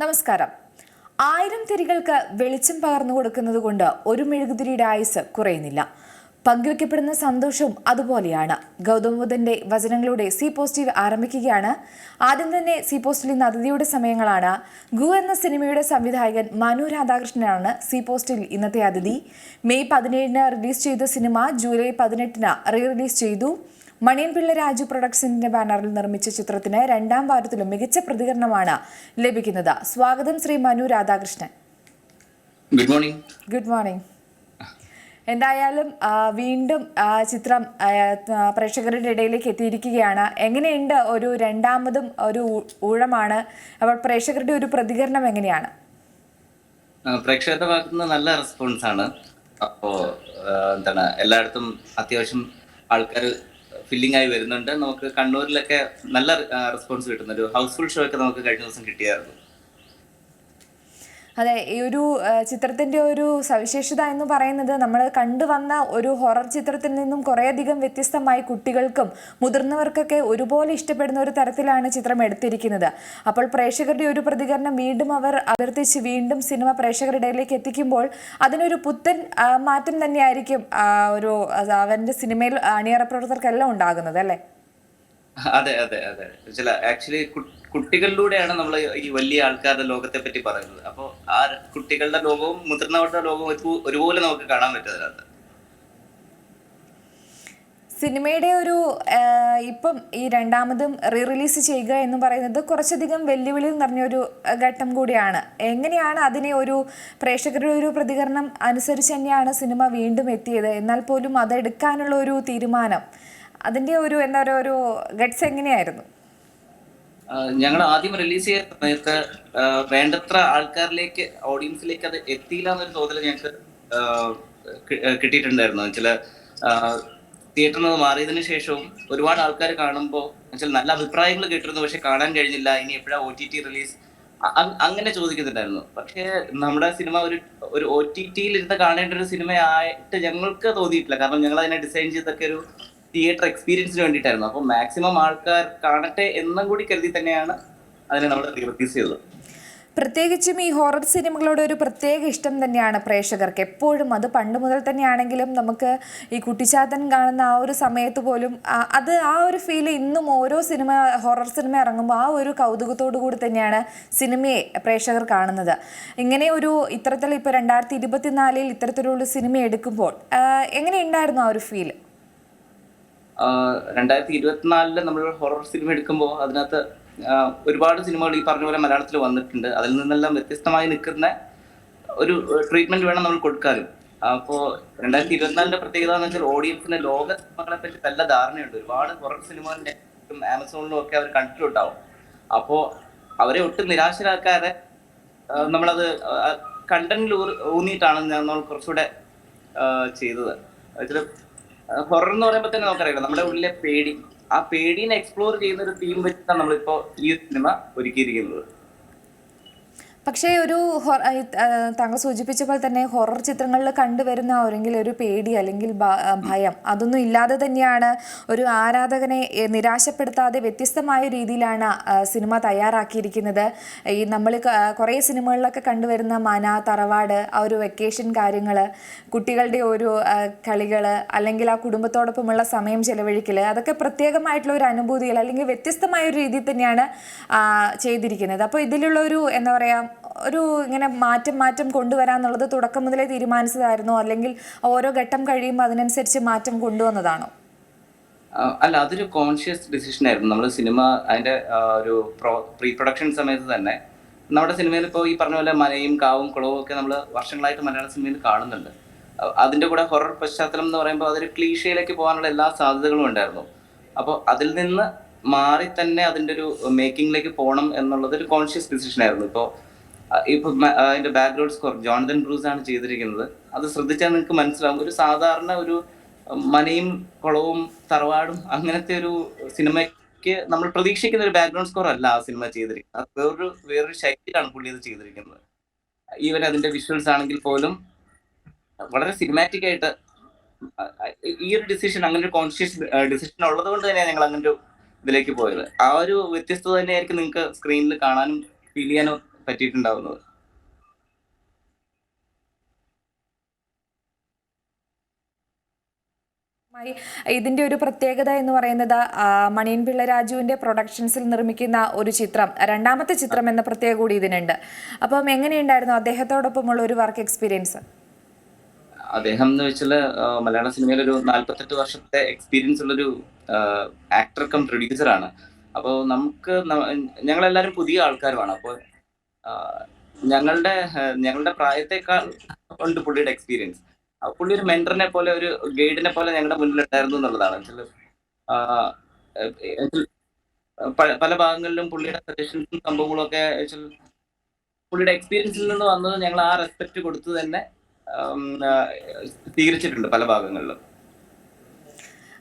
നമസ്കാരം. ആയിരം തിരികൾക്ക് വെളിച്ചം പകർന്നു കൊടുക്കുന്നത് കൊണ്ട് ഒരു മെഴുകുതിരിയുടെ ആയുസ് കുറയുന്നില്ല. പങ്കുവെക്കപ്പെടുന്ന സന്തോഷവും അതുപോലെയാണ്. ഗൗതം ബുദ്ധന്റെ വചനങ്ങളുടെ സി പോസിറ്റീവ് ആരംഭിക്കുകയാണ്. ആദ്യം തന്നെ സി പോസ്റ്റിൽ ഇന്ന് അതിഥിയുടെ സമയങ്ങളാണ്. ഗു എന്ന സിനിമയുടെ സംവിധായകൻ മനു രാധാകൃഷ്ണനാണ് സി പോസ്റ്റിൽ ഇന്നത്തെ അതിഥി. മെയ് പതിനേഴിന് റിലീസ് ചെയ്ത സിനിമ ജൂലൈ പതിനെട്ടിന് റീ റിലീസ് ചെയ്തു. മണിയൻപിള്ള രാജു പ്രൊഡക്ഷൻസിന്റെ ബാനറിൽ നിർമ്മിച്ച ചിത്രത്തിന് രണ്ടാം വാരത്തിലും മികച്ച പ്രതികരണമാണ് ലഭിക്കുന്നത്. സ്വാഗതം Shri Manu Radhakrishnan. Good morning good morning എന്തായാലും വീണ്ടും ചിത്രം പ്രേക്ഷകരുടെ ഇടയിലേക്ക് എത്തിയിരിക്കുകയാണ്. എങ്ങനെയുണ്ട് ഒരു രണ്ടാമതും ഒരു ഊഴമാണ്? അപ്പോൾ പ്രേക്ഷകരുടെ ഒരു പ്രതികരണം എങ്ങനെയാണ്? പ്രേക്ഷകരുടെ ഭാഗത്തുനിന്ന് നല്ല റെസ്പോൺസ് ആണ്. അപ്പോ എന്താണ് എല്ലായിടത്തും അത്യാവശ്യം ആൾക്കാർ ഫില്ലിംഗ് ആയി വരുന്നുണ്ട്. നമുക്ക് കണ്ണൂരിലൊക്കെ നല്ല റെസ്പോൺസ് കിട്ടുന്നുണ്ട് ഹൗസ്ഫുൾ ഷോ ഒക്കെ നമുക്ക് കഴിഞ്ഞ ദിവസം കിട്ടിയായിരുന്നു. അതെ ഈ ഒരു ചിത്രത്തിന്റെ ഒരു സവിശേഷത എന്ന് പറയുന്നത് നമ്മൾ കണ്ടുവന്ന ഒരു ഹൊറർ ചിത്രത്തിൽ നിന്നും കുറേയധികം വ്യത്യസ്തമായി കുട്ടികൾക്കും മുതിർന്നവർക്കൊക്കെ ഒരുപോലെ ഇഷ്ടപ്പെടുന്ന ഒരു തരത്തിലാണ് ചിത്രം എടുത്തിരിക്കുന്നത്. അപ്പോൾ പ്രേക്ഷകരുടെ ഒരു പ്രതികരണം വീണ്ടും അവർ അഭ്യർത്ഥിച്ച് വീണ്ടും സിനിമ പ്രേക്ഷകരുടെ ഇടയിലേക്ക് എത്തിക്കുമ്പോൾ അതിനൊരു പുത്തൻ മാറ്റം തന്നെയായിരിക്കും ഒരു അവന്റെ സിനിമയിൽ അണിയറ പ്രവർത്തകർക്കെല്ലാം ഉണ്ടാകുന്നത് അല്ലേ? അതെ അതെ അതെ. ചില ആക്ച്വലി കുട്ടികളിലൂടെയാണ് നമ്മൾ ഈ വലിയ ആൾക്കാരുടെ ലോകത്തെ പറ്റി പറയുന്നത്. അപ്പോൾ ആ കുട്ടികളുടെ ലോകവും മുതിർന്നവരുടെ ലോകവും ഒരുപോലെ നമുക്ക് കാണാൻ പറ്റുന്നതിനകത്ത് സിനിമയുടെ ഒരു ഇപ്പം ഈ രണ്ടാമതും റീ റിലീസ് ചെയ്യുക എന്ന് പറയുന്നത് കുറച്ചധികം വെല്ലുവിളി നിറഞ്ഞൊരു ഘട്ടം കൂടിയാണ്. എങ്ങനെയാണ് അതിനെ ഒരു പ്രേക്ഷകരുടെ ഒരു പ്രതികരണം അനുസരിച്ച് തന്നെയാണ് സിനിമ വീണ്ടും എത്തിയത്? എന്നാൽ പോലും അതെടുക്കാനുള്ള ഒരു തീരുമാനം അതിന്റെ ഒരു എന്താ പറയുക ഒരു ഗട്ട്സ് എങ്ങനെയായിരുന്നു? ഞങ്ങൾ ആദ്യം റിലീസ് ചെയ്ത സമയത്ത് വേണ്ടത്ര ആൾക്കാരിലേക്ക് ഓഡിയൻസിലേക്ക് അത് എത്തിയില്ല എന്നൊരു തോതിൽ ഞങ്ങൾക്ക് കിട്ടിയിട്ടുണ്ടായിരുന്നു. ചില തിയേറ്ററിൽ നിന്ന് മാറിയതിന് ശേഷവും ഒരുപാട് ആൾക്കാർ കാണുമ്പോൾ വെച്ചാൽ നല്ല അഭിപ്രായങ്ങൾ കേട്ടിരുന്നു. പക്ഷെ കാണാൻ കഴിഞ്ഞില്ല. ഇനി എപ്പോഴാ ഒ ടി ടി റിലീസ് അങ്ങനെ ചോദിക്കുന്നുണ്ടായിരുന്നു. പക്ഷേ നമ്മുടെ സിനിമ ഒരു ഒരു ഒ ടി ടിയിൽ ഇരുന്ന് കാണേണ്ട ഒരു സിനിമയായിട്ട് ഞങ്ങൾക്ക് തോന്നിയിട്ടില്ല. കാരണം ഞങ്ങൾ അതിനെ ഡിസൈൻ ചെയ്തൊക്കെ ഒരു തിയേറ്റർ എക്സ്പീരിയൻസിന് വേണ്ടിയിട്ടായിരുന്നു. അപ്പോൾ മാക്സിമം ആൾക്കാർ കാണട്ടെ എന്നും കൂടി കരുതി തന്നെയാണ് അതിനെ നമ്മൾ റിലീസ് ചെയ്തത്. പ്രത്യേകിച്ചും ഈ ഹൊറർ സിനിമകളോട് ഒരു പ്രത്യേക ഇഷ്ടം തന്നെയാണ് പ്രേക്ഷകർക്ക്. എപ്പോഴും അത് പണ്ട് മുതൽ തന്നെയാണെങ്കിലും നമുക്ക് ഈ കുട്ടിച്ചാത്തൻ കാണുന്ന ആ ഒരു സമയത്ത് പോലും അത് ആ ഒരു ഫീൽ ഇന്നും ഓരോ സിനിമ ഹൊറർ സിനിമ ഇറങ്ങുമ്പോൾ ആ ഒരു കൗതുകത്തോടു കൂടി തന്നെയാണ് സിനിമയെ പ്രേക്ഷകർ കാണുന്നത്. ഇങ്ങനെ ഒരു ഇത്തരത്തിൽ ഇപ്പോൾ രണ്ടായിരത്തി ഇരുപത്തിനാലിൽ ഇത്തരത്തിലുള്ള സിനിമ എടുക്കുമ്പോൾ എങ്ങനെയുണ്ടായിരുന്നു ആ ഒരു ഫീൽ രണ്ടായിരത്തി ഇരുപത്തിനാലിൽ നമ്മൾ ഹൊറർ സിനിമ എടുക്കുമ്പോൾ അതിനകത്ത് ഒരുപാട് സിനിമകൾ ഈ പറഞ്ഞ പോലെ മലയാളത്തിൽ വന്നിട്ടുണ്ട്. അതിൽ നിന്നെല്ലാം വ്യത്യസ്തമായി നിൽക്കുന്ന ഒരു ട്രീറ്റ്മെന്റ് വേണം നമ്മൾ കൊടുക്കാനും. അപ്പോൾ രണ്ടായിരത്തി ഇരുപത്തിനാലിന്റെ പ്രത്യേകത എന്ന് വെച്ചാൽ ഓഡിയൻസിന് ലോക സിനിമകളെ പറ്റി നല്ല ധാരണയുണ്ട്. ഒരുപാട് ഹൊറർ സിനിമകളിലെ ആമസോണിലും ഒക്കെ അവർ കണ്ടിട്ടുണ്ടാവും. അപ്പോൾ അവരെ ഒട്ടും നിരാശരാക്കാതെ നമ്മളത് കണ്ടന്റിൽ ഊന്നിയിട്ടാണ് നമ്മൾ കുറച്ചുകൂടെ ചെയ്തത്. ഹൊറർ എന്ന് പറയുമ്പോൾ തന്നെ നമുക്കറിയാം നമ്മുടെ ഉള്ളിലെ പേടി. ആ പേടിനെ എക്സ്പ്ലോർ ചെയ്യുന്ന ഒരു തീം വെച്ചിട്ടാണ് നമ്മളിപ്പോ ഈ സിനിമ ഒരുക്കിയിരിക്കുന്നത്. പക്ഷേ ഒരു താങ്കൾ സൂചിപ്പിച്ച പോലെ തന്നെ ഹൊറർ ചിത്രങ്ങളിൽ കണ്ടുവരുന്ന ഒരെങ്കിൽ ഒരു പേടി അല്ലെങ്കിൽ ഭയം അതൊന്നും ഇല്ലാതെ തന്നെയാണ് ഒരു ആരാധകനെ നിരാശപ്പെടുത്താതെ വ്യത്യസ്തമായ രീതിയിലാണ് സിനിമ തയ്യാറാക്കിയിരിക്കുന്നത്. ഈ നമ്മൾ കുറേ സിനിമകളിലൊക്കെ കണ്ടുവരുന്ന മന തറവാട് ആ ഒരു വെക്കേഷൻ കാര്യങ്ങൾ കുട്ടികളുടെ ഒരു കളികൾ അല്ലെങ്കിൽ ആ കുടുംബത്തോടൊപ്പമുള്ള സമയം ചെലവഴിക്കൽ അതൊക്കെ പ്രത്യേകമായിട്ടുള്ള ഒരു അനുഭൂതികൾ അല്ലെങ്കിൽ വ്യത്യസ്തമായ ഒരു രീതിയിൽ തന്നെയാണ് ചെയ്തിരിക്കുന്നത്. അപ്പോൾ ഇതിലുള്ള ഒരു എന്താ പറയുക ഒരു ഇങ്ങനെ മാറ്റം മാറ്റം കൊണ്ടുവരാന്നുള്ളത് തുടക്കം മുതലേ തീരുമാനിച്ചതായിരുന്നോ? അല്ലെങ്കിൽ ഓരോ ഘട്ടം കഴിയുമ്പോൾ അതിനനുസരിച്ച് മാറ്റം കൊണ്ടുവന്നതാണോ? അല്ല അതൊരു കോൺഷ്യസ് ഡിസിഷൻ ആയിരുന്നു. നമ്മൾ സിനിമ അതിന്റെ ഒരു പ്രോ പ്രീ പ്രൊഡക്ഷൻ സമയത്ത് തന്നെ നമ്മുടെ സിനിമയിൽ ഇപ്പോൾ ഈ പറഞ്ഞ പോലെ മലയും കാവും കുളവും ഒക്കെ നമ്മൾ വർഷങ്ങളായിട്ട് മലയാള സിനിമയിൽ കാണുന്നുണ്ട്. അതിന്റെ കൂടെ ഹൊറർ പശ്ചാത്തലം എന്ന് പറയുമ്പോൾ അതൊരു ക്ലീഷയിലേക്ക് പോകാനുള്ള എല്ലാ സാധ്യതകളും ഉണ്ടായിരുന്നു. അപ്പോൾ അതിൽ നിന്ന് മാറി തന്നെ അതിന്റെ ഒരു മേക്കിങ്ങിലേക്ക് പോകണം എന്നുള്ളത് ഒരു കോൺഷ്യസ് ഡിസിഷൻ ആയിരുന്നു. ഇപ്പോൾ ഇപ്പൊ അതിന്റെ ബാക്ക്ഗ്രൗണ്ട് സ്കോർ ജോൺതൻ ബ്രൂസ് ആണ് ചെയ്തിരിക്കുന്നത്. അത് ശ്രദ്ധിച്ചാൽ നിങ്ങൾക്ക് മനസ്സിലാവും. ഒരു സാധാരണ ഒരു മനയും കുളവും തറവാടും അങ്ങനത്തെ ഒരു സിനിമയ്ക്ക് നമ്മൾ പ്രതീക്ഷിക്കുന്ന ഒരു ബാക്ക്ഗ്രൗണ്ട് സ്കോർ അല്ല ആ സിനിമ ചെയ്തിരിക്കുന്നത്. അത് വേറൊരു വേറൊരു ശൈലിയിലാണ് പുള്ളി അത് ചെയ്തിരിക്കുന്നത്. ഈവൻ അതിന്റെ വിഷ്വൽസ് ആണെങ്കിൽ പോലും വളരെ സിനിമാറ്റിക് ആയിട്ട് ഈ ഒരു ഡിസിഷൻ അങ്ങനെ ഒരു കോൺഷ്യസ് ഡിസിഷൻ ഉള്ളത് കൊണ്ട് തന്നെയാണ് ഞങ്ങൾ അങ്ങനെ ഒരു ഇതിലേക്ക് പോയത്. ആ ഒരു വ്യത്യസ്തത തന്നെയായിരിക്കും നിങ്ങൾക്ക് സ്ക്രീനിൽ കാണാനും ഫീൽ ചെയ്യാനും പറ്റിയിട്ടുണ്ടാവുന്നത്. ഇതിന്റെ ഒരു പ്രത്യേകത എന്ന് പറയുന്നത് മണിയൻ പിള്ള രാജുവിന്റെ പ്രൊഡക്ഷൻസിൽ നിർമ്മിക്കുന്ന ഒരു ചിത്രം രണ്ടാമത്തെ ചിത്രം എന്ന പ്രത്യേക കൂടി ഇതിനുണ്ട്. അപ്പം എങ്ങനെയുണ്ടായിരുന്നു അദ്ദേഹത്തോടൊപ്പമുള്ള ഒരു വർക്ക് എക്സ്പീരിയൻസ്? അദ്ദേഹം എന്ന് വെച്ചാൽ മലയാള സിനിമയിൽ ഒരു നാല്പത്തെട്ട് വർഷത്തെ എക്സ്പീരിയൻസ് ഉള്ളൊരു ആക്ടർ കം പ്രൊഡ്യൂസർ ആണ്. അപ്പോൾ നമുക്ക് ഞങ്ങൾ ഞങ്ങളെല്ലാവരും പുതിയ ആൾക്കാരുമാണ്. അപ്പോൾ ഞങ്ങളുടെ ഞങ്ങളുടെ പ്രായത്തെക്കാൾ ഉണ്ട് പുള്ളിയുടെ എക്സ്പീരിയൻസ് പുള്ളി ഒരു മെന്ററിനെ പോലെ ഒരു ഗൈഡിനെ പോലെ ഞങ്ങളുടെ മുന്നിൽ ഉണ്ടായിരുന്നു എന്നുള്ളതാണ് പല ഭാഗങ്ങളിലും പുള്ളിയുടെ സജഷൻസും സംഭവങ്ങളും ഒക്കെ പുള്ളിയുടെ എക്സ്പീരിയൻസിൽ നിന്ന് വന്നത് ഞങ്ങൾ ആ റെസ്പെക്ട് കൊടുത്തു തന്നെ സ്വീകരിച്ചിട്ടുണ്ട് പല ഭാഗങ്ങളിലും.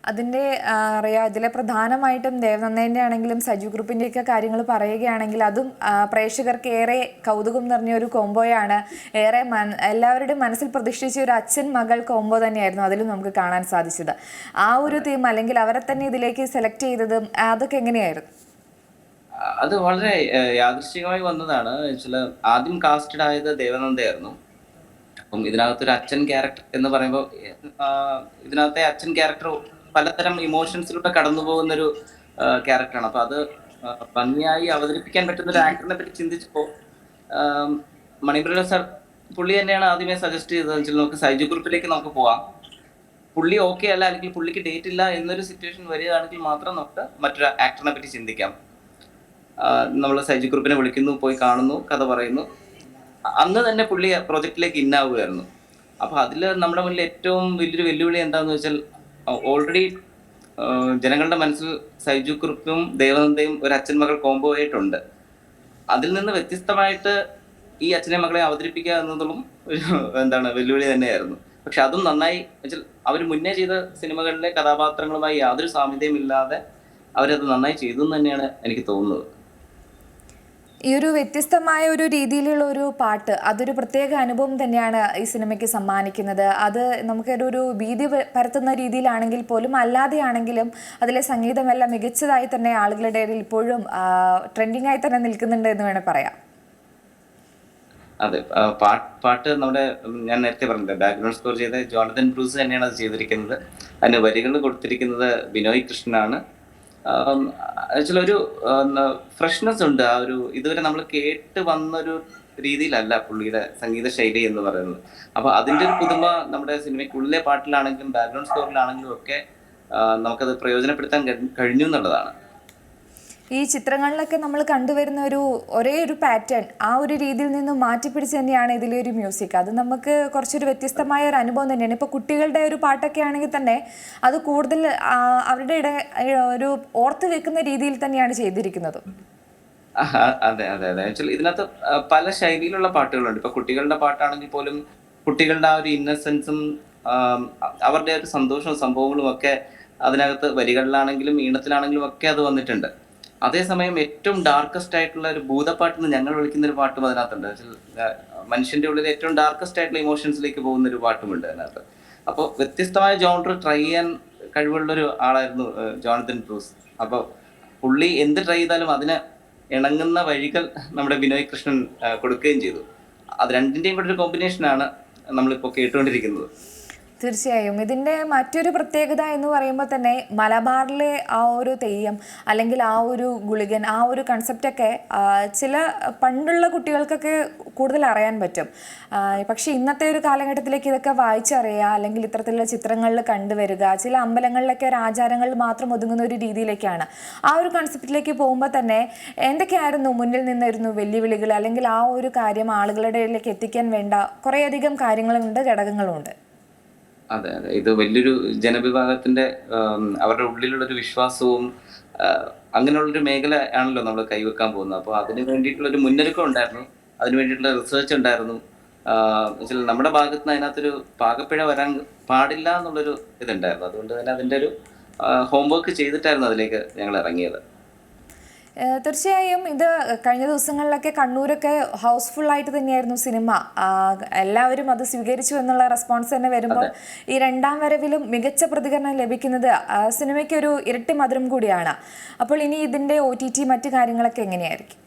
അതിന്റെ ആ, അറിയാം ഇതിലെ പ്രധാനമായിട്ടും ദേവനന്ദേന്റെ ആണെങ്കിലും സജു ഗ്രൂപ്പിന്റെയൊക്കെ കാര്യങ്ങൾ പറയുകയാണെങ്കിൽ അതും പ്രേക്ഷകർക്ക് ഏറെ കൗതുകം നിറഞ്ഞ ഒരു കോംബോയാണ്. ഏറെ മൻ- എല്ലാവരുടെയും മനസ്സിൽ പ്രതിഷ്ഠിച്ച ഒരു അച്ഛൻ മകൾ കോംബോ തന്നെയായിരുന്നു അതിലും നമുക്ക് കാണാൻ സാധിച്ചത്. ആ ഒരു തീം അല്ലെങ്കിൽ അവരെ തന്നെ ഇതിലേക്ക് സെലക്ട് ചെയ്തതും അതൊക്കെ എങ്ങനെയായിരുന്നു? അത് വളരെ യാദൃശ്ചികമായി വന്നതാണ്. ചില ആദ്യം കാസ്റ്റഡ് ആയത് ദേവനന്ദയായിരുന്നു. അപ്പം ഇതിനകത്ത് ഒരു അച്ഛൻ ക്യാരക്ടർ എന്ന് പറയുമ്പോൾ ഇതിനകത്തെ അച്ഛൻ ക്യാരക്ടർ പലതരം ഇമോഷൻസിലൂടെ കടന്നു പോകുന്ന ഒരു ക്യാരക്ടറാണ് അപ്പൊ അത് ഭംഗിയായി അവതരിപ്പിക്കാൻ പറ്റുന്ന ഒരു ആക്ടറിനെ പറ്റി ചിന്തിച്ചപ്പോ മണിപ്രിയ സർ പുള്ളി തന്നെയാണ് ആദ്യമേ സജസ്റ്റ് ചെയ്തത് വെച്ചാൽ നമുക്ക് സൈജു ഗ്രൂപ്പിലേക്ക് നമുക്ക് പോവാം. പുള്ളി ഓക്കെ അല്ല അല്ലെങ്കിൽ പുള്ളിക്ക് ഡേറ്റ് ഇല്ല എന്നൊരു സിറ്റുവേഷൻ വരികയാണെങ്കിൽ മാത്രം നമുക്ക് മറ്റൊരു ആക്ടറിനെ പറ്റി ചിന്തിക്കാം. നമ്മൾ സൈജു ഗ്രൂപ്പിനെ വിളിക്കുന്നു പോയി കാണുന്നു കഥ പറയുന്നു. അന്ന് തന്നെ പുള്ളി പ്രോജക്റ്റിലേക്ക് ഇന്നാവുകയായിരുന്നു അപ്പൊ അതിൽ നമ്മുടെ മുന്നിൽ ഏറ്റവും വലിയൊരു വെല്ലുവിളി എന്താണെന്ന് വെച്ചാൽ ഓൾറെഡി ജനങ്ങളുടെ മനസ്സിൽ സൈജു കുറുപ്പും ദേവനന്ദയും ഒരു അച്ഛൻ മകൾ കോംബോ ആയിട്ടുണ്ട്. അതിൽ നിന്ന് വ്യത്യസ്തമായിട്ട് ഈ അച്ഛനെ മകളെ അവതരിപ്പിക്കുക എന്നതും ഒരു എന്താണ് വെല്ലുവിളി തന്നെയായിരുന്നു. പക്ഷെ അതും നന്നായി വെച്ചാൽ അവർ മുന്നേ ചെയ്ത സിനിമകളിലെ കഥാപാത്രങ്ങളുമായി യാതൊരു സാമ്യതയും ഇല്ലാതെ അവരത് നന്നായി ചെയ്തു തന്നെയാണ് എനിക്ക് തോന്നുന്നത്. ഈ ഒരു വ്യത്യസ്തമായ ഒരു രീതിയിലുള്ള ഒരു പാട്ട് അതൊരു പ്രത്യേക അനുഭവം തന്നെയാണ് ഈ സിനിമയ്ക്ക് സമ്മാനിക്കുന്നത്. അത് നമുക്കൊരു ഒരു ഭീതി പരത്തുന്ന രീതിയിലാണെങ്കിൽ പോലും അല്ലാതെയാണെങ്കിലും അതിലെ സംഗീതമെല്ലാം മികച്ചതായി തന്നെ ആളുകളുടെ ഇടയിൽ ഇപ്പോഴും ട്രെൻഡിങ് ആയി തന്നെ നിൽക്കുന്നുണ്ട് എന്ന് വേണേൽ പറയാം. അതെ പാട്ട് നമ്മുടെ ഞാൻ നേരത്തെ പറഞ്ഞത് ബാക്ക്ഗ്രൗണ്ട് സ്കോർ ചെയ്ത ജോണതൻ ബ്രൂസ് തന്നെയാണ് അത് ചെയ്തിരിക്കുന്നത്. അതിന് വരികൾ കൊടുത്തിരിക്കുന്നത് ബിനോയ് കൃഷ്ണനാണ്. ഒരു ഫ്രഷ്നെസ് ഉണ്ട്. ആ ഒരു ഇതുവരെ നമ്മൾ കേട്ട് വന്നൊരു രീതിയിലല്ല പുള്ളിയുടെ സംഗീത ശൈലി എന്ന് പറയുന്നത്. അപ്പൊ അതിന്റെ ഒരു പുതുമ നമ്മുടെ സിനിമയ്ക്കുള്ളിലെ പാട്ടിലാണെങ്കിലും ബാക്ക്ഗ്രൗണ്ട് സ്കോറിലാണെങ്കിലും ഒക്കെ നമുക്കത് പ്രയോജനപ്പെടുത്താൻ കഴി- കഴിഞ്ഞു എന്നുള്ളതാണ്. ഈ ചിത്രങ്ങളിലൊക്കെ നമ്മൾ കണ്ടുവരുന്ന ഒരു ഒരേ ഒരു പാറ്റേൺ ആ ഒരു രീതിയിൽ നിന്ന് മാറ്റിപ്പിടിച്ച് തന്നെയാണ് ഇതിലെ ഒരു മ്യൂസിക് അത് നമുക്ക് കുറച്ചൊരു വ്യത്യസ്തമായ ഒരു അനുഭവം തന്നെയാണ്. ഇപ്പോൾ കുട്ടികളുടെ ഒരു പാട്ടൊക്കെ ആണെങ്കിൽ തന്നെ അത് കൂടുതൽ അവരുടെ ഇട ഒരു ഓർത്ത് വെക്കുന്ന രീതിയിൽ തന്നെയാണ് ചെയ്തിരിക്കുന്നത്. അതെ അതെ അതെ. ആക്ച്വലി ഇതിനകത്ത് പല ശൈലിയിലുള്ള പാട്ടുകളുണ്ട്. ഇപ്പൊ കുട്ടികളുടെ പാട്ടാണെങ്കിൽ പോലും കുട്ടികളുടെ ആ ഒരു ഇന്നസെൻസും അവരുടെ ഒരു സന്തോഷവും സംഭവങ്ങളും ഒക്കെ അതിനകത്ത് വരികളിലാണെങ്കിലും ഈണത്തിലാണെങ്കിലും ഒക്കെ അത് വന്നിട്ടുണ്ട്. അതേസമയം ഏറ്റവും ഡാർക്കസ്റ്റ് ആയിട്ടുള്ള ഒരു ഭൂതപ്പാട്ട് ഞങ്ങൾ വിളിക്കുന്ന ഒരു പാട്ടും അതിനകത്തുണ്ട്. മനുഷ്യന്റെ ഉള്ളിൽ ഏറ്റവും ഡാർക്കസ്റ്റ് ആയിട്ടുള്ള ഇമോഷൻസിലേക്ക് പോകുന്ന ഒരു പാട്ടുമുണ്ട് അതിനകത്ത്. അപ്പോൾ വ്യത്യസ്തമായ ജോണർ ട്രൈ ചെയ്യാൻ കഴിവുള്ള ഒരു ആളായിരുന്നു ജോണത്തിൻ ബ്രൂസ് അപ്പോൾ പുള്ളി എന്ത് ട്രൈ ചെയ്താലും അതിന് ഇണങ്ങുന്ന വഴികൾ നമ്മുടെ ബിനോയ് കൃഷ്ണൻ കൊടുക്കുകയും ചെയ്തു. അത് രണ്ടിന്റെയും കൂടെ ഒരു കോമ്പിനേഷനാണ് നമ്മളിപ്പോൾ കേട്ടുകൊണ്ടിരിക്കുന്നത്. തീർച്ചയായും. ഇതിന്റെ മറ്റൊരു പ്രത്യേകത എന്ന് പറയുമ്പോൾ തന്നെ മലബാറിലെ ആ ഒരു തെയ്യം അല്ലെങ്കിൽ ആ ഒരു ഗുളികൻ ആ ഒരു കൺസെപ്റ്റൊക്കെ ചില പണ്ടുള്ള കുട്ടികൾക്കൊക്കെ കൂടുതൽ അറിയാൻ പറ്റും. പക്ഷേ ഇന്നത്തെ ഒരു കാലഘട്ടത്തിലേക്ക് ഇതൊക്കെ വായിച്ചറിയുക അല്ലെങ്കിൽ ഇത്തരത്തിലുള്ള ചിത്രങ്ങളിൽ കണ്ടുവരിക ചില അമ്പലങ്ങളിലൊക്കെ ഒരു ആചാരങ്ങളിൽ മാത്രം ഒതുങ്ങുന്ന ഒരു രീതിയിലേക്കാണ്. ആ ഒരു കൺസെപ്റ്റിലേക്ക് പോകുമ്പോൾ തന്നെ എന്തൊക്കെയായിരുന്നു മുന്നിൽ നിന്നിരുന്നു വെല്ലുവിളികൾ അല്ലെങ്കിൽ ആ ഒരു കാര്യം ആളുകളുടെ ഇടയിലേക്ക് എത്തിക്കാൻ വേണ്ട കുറേയധികം കാര്യങ്ങളുണ്ട് ഘടകങ്ങളുമുണ്ട് അതെ അതെ. ഇത് വലിയൊരു ജനവിഭാഗത്തിന്റെ അവരുടെ ഉള്ളിലുള്ളൊരു വിശ്വാസവും അങ്ങനെയുള്ളൊരു മേഖല ആണല്ലോ നമ്മൾ കൈവെക്കാൻ പോകുന്നത്. അപ്പോൾ അതിന് വേണ്ടിയിട്ടുള്ള ഒരു മുന്നൊരുക്കം ഉണ്ടായിരുന്നു. അതിന് വേണ്ടിയിട്ടുള്ള റിസർച്ച് ഉണ്ടായിരുന്നു. നമ്മുടെ ഭാഗത്ത് നിന്ന് അതിനകത്തൊരു പാകപ്പിഴ വരാൻ പാടില്ല എന്നുള്ളൊരു ഇതുണ്ടായിരുന്നു. അതുകൊണ്ട് തന്നെ അതിന്റെ ഒരു ഹോംവർക്ക് ചെയ്തിട്ടായിരുന്നു അതിലേക്ക് ഞങ്ങൾ ഇറങ്ങിയത്. തീർച്ചയായും ഇത് കഴിഞ്ഞ ദിവസങ്ങളിലൊക്കെ കണ്ണൂരൊക്കെ ഹൗസ്ഫുൾ ആയിട്ട് തന്നെയായിരുന്നു സിനിമ. എല്ലാവരും അത് സ്വീകരിച്ചു എന്നുള്ള റെസ്പോൺസ് തന്നെ വരുമ്പോൾ ഈ രണ്ടാം വരവിലും മികച്ച പ്രതികരണം ലഭിക്കുന്നത് സിനിമയ്ക്ക് ഒരു ഇരട്ടി മധുരം കൂടിയാണ്. അപ്പോൾ ഇനി ഇതിന്റെ ഒ ടി ടി മറ്റു കാര്യങ്ങളൊക്കെ എങ്ങനെയായിരിക്കും?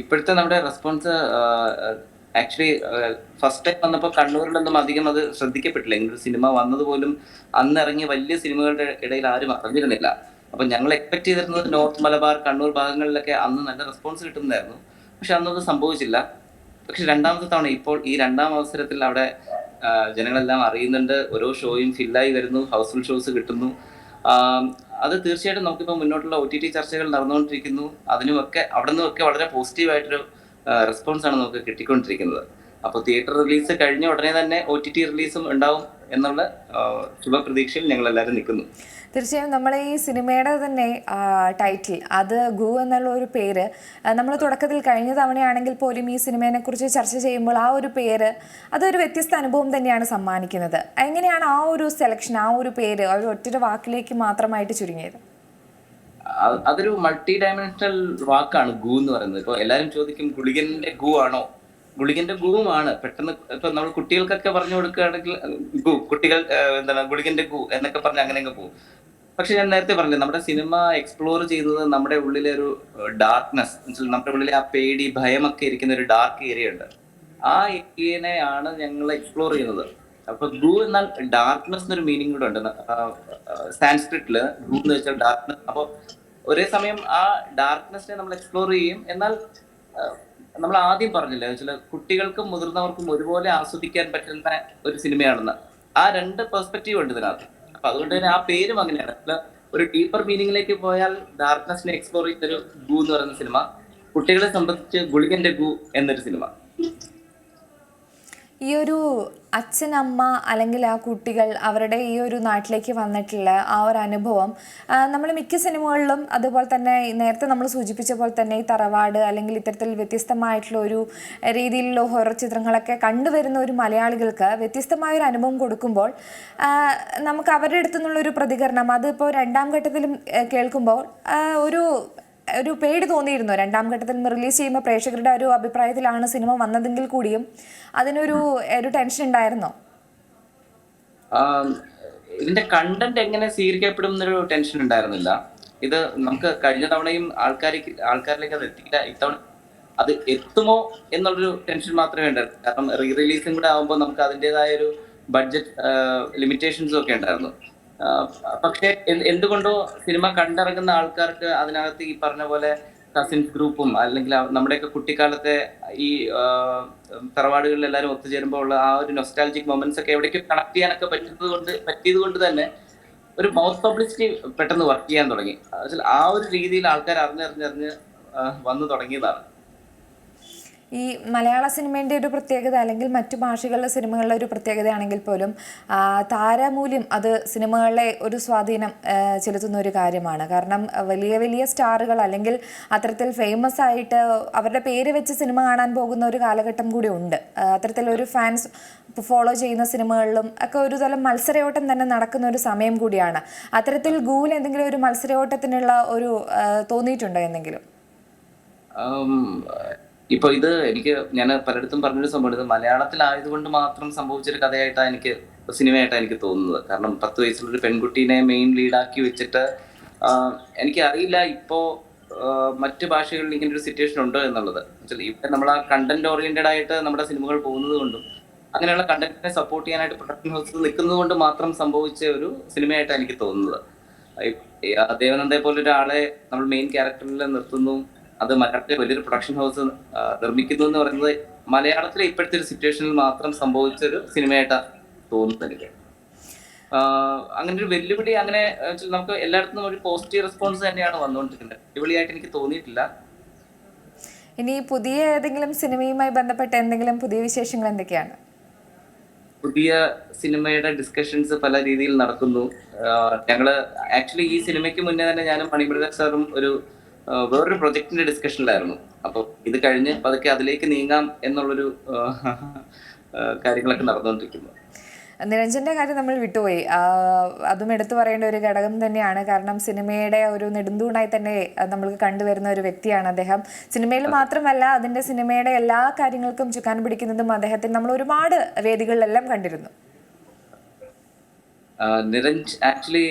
ഇപ്പോഴത്തെ നമ്മുടെ റെസ്പോൺസ് ആക്ച്വലി ഫസ്റ്റ് ടൈം വന്നപ്പോൾ കണ്ണൂരിലൊന്നും അധികം അത് ശ്രദ്ധിക്കപ്പെട്ടില്ല. എങ്കിലും സിനിമ വന്നതുപോലും അന്നിറങ്ങിയ അന്ന് ഇറങ്ങിയ വലിയ സിനിമകളുടെ ഇടയിൽ ആരും അറിഞ്ഞിരുന്നില്ല. അപ്പൊ ഞങ്ങൾ എക്സ്പെക്ട് ചെയ്തിരുന്നത് നോർത്ത് മലബാർ കണ്ണൂർ ഭാഗങ്ങളിലൊക്കെ അന്ന് നല്ല റെസ്പോൺസ് കിട്ടുന്നതായിരുന്നു. പക്ഷെ അന്നത് സംഭവിച്ചില്ല. പക്ഷെ രണ്ടാമത്തെ തവണ ഇപ്പോൾ ഈ രണ്ടാം അവസരത്തിൽ അവിടെ ജനങ്ങളെല്ലാം അറിയുന്നുണ്ട്. ഓരോ ഷോയും ഫില്ലായി വരുന്നു. ഹൗസ്ഫുൾ ഷോസ് കിട്ടുന്നു. അത് തീർച്ചയായിട്ടും നമുക്കിപ്പോൾ മുന്നോട്ടുള്ള ഒ ടി ടി ചർച്ചകൾ നടന്നുകൊണ്ടിരിക്കുന്നു. അതിനുമൊക്കെ അവിടെ നിന്നൊക്കെ വളരെ പോസിറ്റീവായിട്ടൊരു റെസ്പോൺസ് ആണ് നമുക്ക് കിട്ടിക്കൊണ്ടിരിക്കുന്നത്. അപ്പോൾ തിയേറ്റർ റിലീസ് കഴിഞ്ഞ ഉടനെ തന്നെ ഒ ടി ടി റിലീസും ഉണ്ടാവും. എന്നുള്ള ശുഭപ്രതീക്ഷയിൽ ഞങ്ങൾ എല്ലാവരും നിൽക്കുന്നു. തീർച്ചയായും നമ്മളെ ഈ സിനിമയുടെ തന്നെ ടൈറ്റിൽ അത് ഗു എന്നുള്ള ഒരു പേര് നമ്മൾ തുടക്കത്തിൽ കഴിഞ്ഞ തവണയാണെങ്കിൽ പോലും ഈ സിനിമയെ കുറിച്ച് ചർച്ച ചെയ്യുമ്പോൾ ആ ഒരു പേര് അതൊരു വ്യത്യസ്ത അനുഭവം തന്നെയാണ് സമ്മാനിക്കുന്നത്. എങ്ങനെയാണ് ആ ഒരു സെലക്ഷൻ ആ ഒരു പേര് ഒരു ഒറ്റ വാക്കിലേക്ക് മാത്രമായിട്ട് ചുരുങ്ങിയത്? അതൊരു മൾട്ടി ഡയമെൻഷണൽ വാക്കാണ് ഗു എന്ന് പറയുന്നത്. ഇപ്പോൾ എല്ലാവരും ചോദിക്കും ഗുളികന്റെ ഗു ആണോ? ഗുളികന്റെ ഗുവുമാണ് പെട്ടെന്ന് ഇപ്പൊ നമ്മൾ കുട്ടികൾക്കൊക്കെ പറഞ്ഞു കൊടുക്കുകയാണെങ്കിൽ ഗു കുട്ടികൾ എന്താണ് ഗുളികന്റെ ഗു എന്നൊക്കെ പറഞ്ഞ് അങ്ങനെയൊക്കെ പോകും. പക്ഷെ ഞാൻ നേരത്തെ പറഞ്ഞില്ലേ നമ്മുടെ സിനിമ എക്സ്പ്ലോർ ചെയ്യുന്നത് നമ്മുടെ ഉള്ളിലെ ഒരു ഡാർക്ക്നെസ് നമ്മുടെ ഉള്ളിലെ ആ പേടി ഭയമൊക്കെ ഇരിക്കുന്ന ഒരു ഡാർക്ക് ഏരിയ ഉണ്ട്. ആ ഏരിയനെയാണ് ഞങ്ങൾ എക്സ്പ്ലോർ ചെയ്യുന്നത്. അപ്പൊ ഗു എന്നാൽ ഡാർക്ക്നെസ് എന്നൊരു മീനിങ് കൂടെ ഉണ്ട്. സാൻസ്ക്രിറ്റിൽ ഗു എന്ന് വെച്ചാൽ ഡാർക്ക്നെസ് അപ്പൊ ഒരേ സമയം ആ ഡാർക്ക്നെസ്സിനെ നമ്മൾ എക്സ്പ്ലോർ ചെയ്യും. എന്നാൽ നമ്മൾ ആദ്യം പറഞ്ഞില്ലേ ചില കുട്ടികൾക്കും മുതിർന്നവർക്കും ഒരുപോലെ ആസ്വദിക്കാൻ പറ്റുന്ന ഒരു സിനിമയാണെന്ന്. ആ രണ്ട് പെർസ്പെക്റ്റീവ് ഉണ്ട് ഇതിനകത്ത്. അപ്പൊ അതുകൊണ്ട് തന്നെ ആ പേരും അങ്ങനെയാണ്. ഒരു ഡീപ്പർ മീനിങ്ങിലേക്ക് പോയാൽ ഡാർക്ക്നെസ്സിനെ എക്സ്പ്ലോർ ഒരു ഗു എന്ന് പറയുന്ന സിനിമ കുട്ടികളെ സംബന്ധിച്ച് ഗുളികന്റെ ഗു എന്നൊരു സിനിമ. ഈ ഒരു അച്ഛൻ അമ്മ അല്ലെങ്കിൽ ആ കുട്ടികൾ അവരുടെ ഈ ഒരു നാട്ടിലേക്ക് വന്നിട്ടുള്ള ആ ഒരു അനുഭവം നമ്മൾ മിക്ക സിനിമകളിലും അതുപോലെ തന്നെ നേരത്തെ നമ്മൾ സൂചിപ്പിച്ച പോലെ തന്നെ ഈ തറവാട് അല്ലെങ്കിൽ ഇത്തരത്തിൽ വ്യത്യസ്തമായിട്ടുള്ള ഒരു രീതിയിലുള്ള ഹൊറർ ചിത്രങ്ങളൊക്കെ കണ്ടുവരുന്ന ഒരു മലയാളികൾക്ക് വ്യത്യസ്തമായ ഒരു അനുഭവം കൊടുക്കുമ്പോൾ നമുക്ക് അവരുടെ അടുത്തു നിന്നുള്ളൊരു പ്രതികരണം അതിപ്പോൾ രണ്ടാം ഘട്ടത്തിലും കേൾക്കുമ്പോൾ ഒരു ഒരു പേടി തോന്നിയിരുന്നു? രണ്ടാം ഘട്ടത്തിൽ റിലീസ് ചെയ്യുമ്പോൾ പ്രേക്ഷകരുടെ ഒരു അഭിപ്രായത്തിലാണ് സിനിമ വന്നതെങ്കിൽ കൂടിയും അതിനൊരു ഒരു ടെൻഷൻ ഉണ്ടായിരുന്നോ? ഇതിന്റെ കണ്ടന്റ് എങ്ങനെ സ്വീകരിക്കപ്പെടും എന്നൊരു ടെൻഷൻ ഉണ്ടായിരുന്നില്ല. ഇത് നമുക്ക് കഴിഞ്ഞ തവണയും ആൾക്കാർക്ക് ആൾക്കാരിലേക്ക് അത് എത്തിയില്ല. ഇത്തവണ അത് എത്തുമോ എന്നുള്ളൊരു ടെൻഷൻ മാത്രമേ ഉണ്ടായിരുന്നു. കാരണം റീ റിലീസും കൂടെ ആകുമ്പോൾ നമുക്ക് അതിന്റെതായ ഒരു ബഡ്ജറ്റ് ലിമിറ്റേഷൻസും ഒക്കെ ഉണ്ടായിരുന്നു. പക്ഷേ എന്ത് എന്തുകൊണ്ടോ സിനിമ കണ്ടിറങ്ങുന്ന ആൾക്കാർക്ക് അതിനകത്ത് ഈ പറഞ്ഞ പോലെ കസിൻസ് ഗ്രൂപ്പും അല്ലെങ്കിൽ നമ്മുടെയൊക്കെ കുട്ടിക്കാലത്തെ ഈ തറവാടുകളിൽ എല്ലാവരും ഒത്തുചേരുമ്പോൾ ഉള്ള ആ ഒരു നൊസ്റ്റാലജിക് മൊമെന്റ്സ് ഒക്കെ എവിടേക്ക് കണക്ട് ചെയ്യാനൊക്കെ പറ്റുന്നത് കൊണ്ട് പറ്റിയത് കൊണ്ട് തന്നെ ഒരു മൗത്ത് പബ്ലിസിറ്റി പെട്ടെന്ന് വർക്ക് ചെയ്യാൻ തുടങ്ങി. ആ ഒരു രീതിയിൽ ആൾക്കാർ അറിഞ്ഞറിഞ്ഞറിഞ്ഞ് വന്നു തുടങ്ങിയതാണ്. ഈ മലയാള സിനിമേന്റെ ഒരു പ്രത്യേകത അല്ലെങ്കിൽ മറ്റു ഭാഷകളിലെ സിനിമകളിലെ ഒരു പ്രത്യേകതയാണെങ്കിൽ പോലും താരമൂല്യം അത് സിനിമകളിലെ ഒരു സ്വാധീനം ചെലുത്തുന്ന ഒരു കാര്യമാണ്. കാരണം വലിയ വലിയ സ്റ്റാറുകൾ അല്ലെങ്കിൽ അത്തരത്തിൽ ഫേമസ് ആയിട്ട് അവരുടെ പേര് വെച്ച് സിനിമ കാണാൻ പോകുന്ന ഒരു കാലഘട്ടം കൂടി ഉണ്ട്. അത്തരത്തിലൊരു ഫാൻസ് ഫോളോ ചെയ്യുന്ന സിനിമകളിലും ഒക്കെ ഒരു തരം മത്സരയോട്ടം തന്നെ നടക്കുന്ന ഒരു സമയം കൂടിയാണ്. അത്തരത്തിൽ ഗൂഗിൾ എന്തെങ്കിലും ഒരു മത്സരയോട്ടത്തിനുള്ള ഒരു തോന്നിയിട്ടുണ്ടോ എന്തെങ്കിലും ഇപ്പൊ ഇത് എനിക്ക് ഞാൻ പലയിടത്തും പറഞ്ഞൊരു സംഭവം ഇത് മലയാളത്തിലായതുകൊണ്ട് മാത്രം സംഭവിച്ചൊരു കഥയായിട്ടാണ് എനിക്ക് സിനിമയായിട്ടാണ് എനിക്ക് തോന്നുന്നത്. കാരണം പത്ത് വയസ്സുള്ള ഒരു പെൺകുട്ടീനെ മെയിൻ ലീഡാക്കി വെച്ചിട്ട് എനിക്കറിയില്ല എനിക്ക് അറിയില്ല ഇപ്പോ ആ, മറ്റ് ഭാഷകളിൽ ഇങ്ങനെ ഒരു സിറ്റുവേഷൻ ഉണ്ടോ എന്നുള്ളത്. ഇവിടെ നമ്മൾ ആ കണ്ടന്റ് ഓറിയന്റഡ് ആയിട്ട് നമ്മുടെ സിനിമകൾ പോകുന്നത് കൊണ്ടും അങ്ങനെയുള്ള കണ്ടന്റിനെ സപ്പോർട്ട് ചെയ്യാനായിട്ട് പ്രൊഡക്ഷൻ ഹൗസ് നിൽക്കുന്നത് കൊണ്ട് മാത്രം സംഭവിച്ച ഒരു സിനിമയായിട്ടാണ് എനിക്ക് തോന്നുന്നത്. ദേവനന്ദയെ പോലെ ഒരാളെ നമ്മൾ മെയിൻ ക്യാരക്ടറിൽ നിർത്തുന്നു അത് മലയാളത്തിലെ വലിയൊരു പ്രൊഡക്ഷൻ ഹൗസ് നിർമ്മിക്കുന്നു എന്ന് പറയുന്നത് മലയാളത്തിലെ ഇപ്പോഴത്തെ ഒരു സിറ്റുവേഷനിൽ മാത്രം സംഭവിച്ച ഒരു സിനിമയായിട്ടാണ് തോന്നുന്നത് എനിക്ക് അങ്ങനെ ഒരു വെല്ലുവിളി അങ്ങനെ നമുക്ക് എല്ലായിടത്തും ഒരു പോസിറ്റീവ് റെസ്പോൺസ് തന്നെയാണ് വന്നുകൊണ്ടിരിക്കുന്നത്. വെല്ലുവിളിയായിട്ട് എനിക്ക് തോന്നിയിട്ടില്ല. ഇനി പുതിയ ഏതെങ്കിലും സിനിമയുമായി ബന്ധപ്പെട്ട എന്തെങ്കിലും പുതിയ വിശേഷങ്ങൾ എന്തൊക്കെയാണ്? പുതിയ സിനിമയുടെ ഡിസ്കഷൻസ് പല രീതിയിൽ നടക്കുന്നു. ഞങ്ങൾ ആക്ച്വലി ഈ സിനിമയ്ക്ക് മുന്നേ തന്നെ ഞാനും മണിമൃഗ സാറും ഒരു വേറൊരു പ്രൊജക്ടിന്റെ ഡിസ്കഷനിലായിരുന്നു അപ്പൊ ഇത് കഴിഞ്ഞ് പതുക്കെ അതിലേക്ക് നീങ്ങാം എന്നുള്ളൊരു കാര്യങ്ങളൊക്കെ നടന്നുകൊണ്ടിരിക്കുന്നു. നിരഞ്ജന്റെ കാര്യം നമ്മൾ വിട്ടുപോയി. അതും എടുത്തു പറയേണ്ട ഒരു ഘടകം തന്നെയാണ്. കാരണം സിനിമയുടെ ഒരു നെടുന്തൂണായി തന്നെ നമ്മൾക്ക് കണ്ടുവരുന്ന ഒരു വ്യക്തിയാണ് അദ്ദേഹം. സിനിമയിൽ മാത്രമല്ല അതിന്റെ സിനിമയുടെ എല്ലാ കാര്യങ്ങൾക്കും ചുക്കാൻ പിടിക്കുന്നതും അദ്ദേഹത്തെ നമ്മൾ ഒരുപാട് വേദികളിലെല്ലാം കണ്ടിരുന്നു. നിരഞ്ജ് ആക്ച്വലി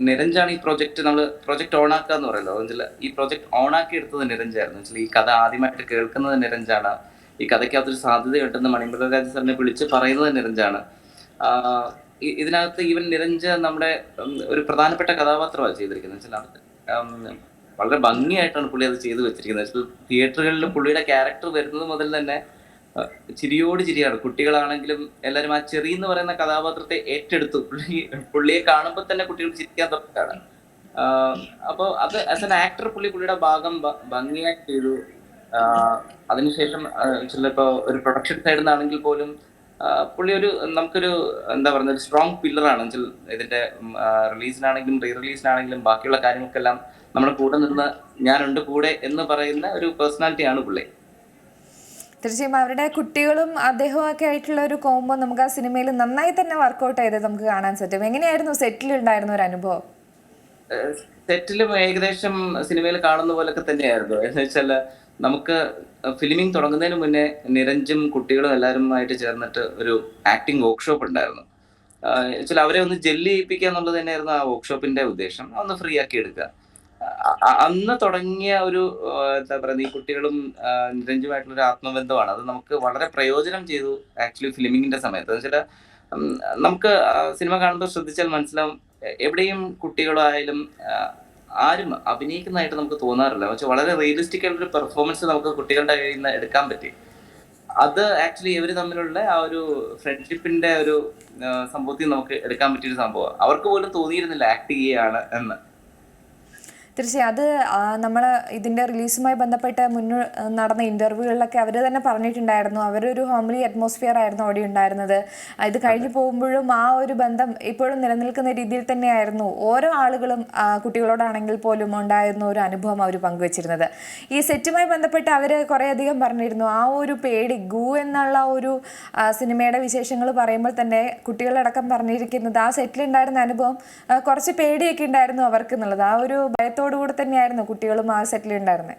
നിരഞ്ജാണ് ഈ പ്രൊജക്ട് നമ്മൾ പ്രൊജക്ട് ഓൺ ആക്കുക എന്ന് പറയുമല്ലോ എന്നുവെച്ചാൽ ഈ പ്രൊജക്ട് ഓൺ ആക്കി എടുത്തത് നിരഞ്ജായിരുന്നു വെച്ചാൽ ഈ കഥ ആദ്യമായിട്ട് കേൾക്കുന്നത് നിരഞ്ജാണ് ഈ കഥയ്ക്കകത്തൊരു സാധ്യതയുണ്ടെന്ന് മണിമ്പല രാജ സാറിനെ വിളിച്ച് പറയുന്നത് നിരഞ്ജാണ് ഇതിനകത്ത് ഈവൻ നിരഞ്ജ നമ്മുടെ ഒരു പ്രധാനപ്പെട്ട കഥാപാത്രമാണ് ചെയ്തിരിക്കുന്നത്. വെച്ചാൽ വളരെ ഭംഗിയായിട്ടാണ് പുള്ളി അത് ചെയ്തു വെച്ചിരിക്കുന്നത്. തിയേറ്ററുകളിൽ പുള്ളിയുടെ ക്യാരക്ടർ വരുന്നത് മുതൽ തന്നെ ചിരിയോട് ചിരിയാണ്. കുട്ടികളാണെങ്കിലും എല്ലാവരും ആ ചെറി എന്ന് പറയുന്ന കഥാപാത്രത്തെ ഏറ്റെടുത്തു. പുള്ളി പുള്ളിയെ കാണുമ്പോൾ തന്നെ കുട്ടികൾ ചിരിക്കാൻ തുടങ്ങാണ് അപ്പോൾ അത് ആസ് എൻ ആക്ടർ പുള്ളി പുള്ളിയുടെ ഭാഗം ഭംഗിയായി ചെയ്തു. അതിനുശേഷം ചിലപ്പോ ഒരു പ്രൊഡക്ഷൻ സൈഡിൽ നിന്നാണെങ്കിൽ പോലും പുള്ളി ഒരു നമുക്കൊരു എന്താ പറയുക ഒരു സ്ട്രോങ് പില്ലറാണ് ഇതിന്റെ റിലീസിനാണെങ്കിലും റീ റിലീസിനാണെങ്കിലും ബാക്കിയുള്ള കാര്യങ്ങൾക്കെല്ലാം നമ്മുടെ കൂടെ നിന്ന് ഞാനുണ്ട് കൂടെ എന്ന് പറയുന്ന ഒരു പേഴ്സണാലിറ്റിയാണ് പുള്ളി. തീർച്ചയായും അവരുടെ കുട്ടികളും അദ്ദേഹവും ഒക്കെ ആയിട്ടുള്ള ഒരു കോമ്പോ നമുക്ക് ആ സിനിമയിൽ നന്നായി തന്നെ വർക്കൗട്ട് ചെയ്ത് നമുക്ക് കാണാൻ പറ്റും എങ്ങനെയായിരുന്നു സെറ്റിൽ ഉണ്ടായിരുന്ന ഒരു അനുഭവം? സെറ്റിലും ഏകദേശം സിനിമയിൽ കാണുന്ന പോലൊക്കെ തന്നെയായിരുന്നു. എന്ന് വെച്ചാൽ നമുക്ക് ഫിലിമിംഗ് തുടങ്ങുന്നതിന് മുന്നേ നിരഞ്ജും കുട്ടികളും എല്ലാവരും ആയിട്ട് ചേർന്നിട്ട് ഒരു ആക്ടിങ് വർക്ക്ഷോപ്പ് ഉണ്ടായിരുന്നു. വെച്ചാൽ അവരെ ഒന്ന് ജെല്ലി ചെയ്യിപ്പിക്കുക എന്നുള്ളത് തന്നെയായിരുന്നു ആ വർക്ക്ഷോപ്പിന്റെ ഉദ്ദേശം. ഒന്ന് ഫ്രീ ആക്കി എടുക്കുക. അന്ന് തുടങ്ങിയ ഒരു എന്താ പറയുക ഈ കുട്ടികളും നിരഞ്ജുമായിട്ടുള്ള ഒരു ആത്മബന്ധമാണ്. അത് നമുക്ക് വളരെ പ്രയോജനം ചെയ്തു ആക്ച്വലി ഫിലിമിങ്ങിന്റെ സമയത്ത്. എന്ന് വെച്ചാൽ നമുക്ക് സിനിമ കാണുമ്പോൾ ശ്രദ്ധിച്ചാൽ മനസ്സിലാവും എവിടെയും കുട്ടികളായാലും ആരും അഭിനയിക്കുന്നതായിട്ട് നമുക്ക് തോന്നാറില്ല. പക്ഷെ വളരെ റിയലിസ്റ്റിക് ആയിട്ടുള്ള ഒരു പെർഫോമൻസ് നമുക്ക് കുട്ടികളുടെ കയ്യിൽ നിന്ന് എടുക്കാൻ പറ്റി. അത് ആക്ച്വലി ഇവർ തമ്മിലുള്ള ആ ഒരു ഫ്രണ്ട്ഷിപ്പിന്റെ ഒരു സംഭവത്തിൽ നമുക്ക് എടുക്കാൻ പറ്റിയൊരു സംഭവം അവർക്ക് പോലും തോന്നിയിരുന്നില്ല ആക്ട് ചെയ്യുകയാണ് എന്ന്. തീർച്ചയായും അത് നമ്മൾ ഇതിന്റെ റിലീസുമായി ബന്ധപ്പെട്ട് മുന്നോ നടന്ന ഇന്റർവ്യൂകളിലൊക്കെ അവർ തന്നെ പറഞ്ഞിട്ടുണ്ടായിരുന്നു. അവരൊരു ഹോംലി അറ്റ്മോസ്ഫിയർ ആയിരുന്നു അവിടെ ഉണ്ടായിരുന്നത്. ഇത് കഴിഞ്ഞു പോകുമ്പോഴും ആ ഒരു ബന്ധം ഇപ്പോഴും നിലനിൽക്കുന്ന രീതിയിൽ തന്നെയായിരുന്നു ഓരോ ആളുകളും കുട്ടികളോടാണെങ്കിൽ പോലും ഉണ്ടായിരുന്ന ഒരു അനുഭവം അവർ പങ്കുവച്ചിരുന്നത്. ഈ സെറ്റുമായി ബന്ധപ്പെട്ട് അവർ കുറേയധികം പറഞ്ഞിരുന്നു. ആ ഒരു പേടി ഗു എന്നുള്ള ഒരു സിനിമയുടെ വിശേഷങ്ങൾ പറയുമ്പോൾ തന്നെ കുട്ടികളടക്കം പറഞ്ഞിരിക്കുന്നത് ആ സെറ്റിലുണ്ടായിരുന്ന അനുഭവം കുറച്ച് പേടിയൊക്കെ ഉണ്ടായിരുന്നു അവർക്ക് എന്നുള്ളത്. ആ ഒരു ഭയത്തോടു കൂടി തന്നെയായിരുന്നു കുട്ടികളും ആ സെറ്റിൽ ഉണ്ടായിരുന്നത്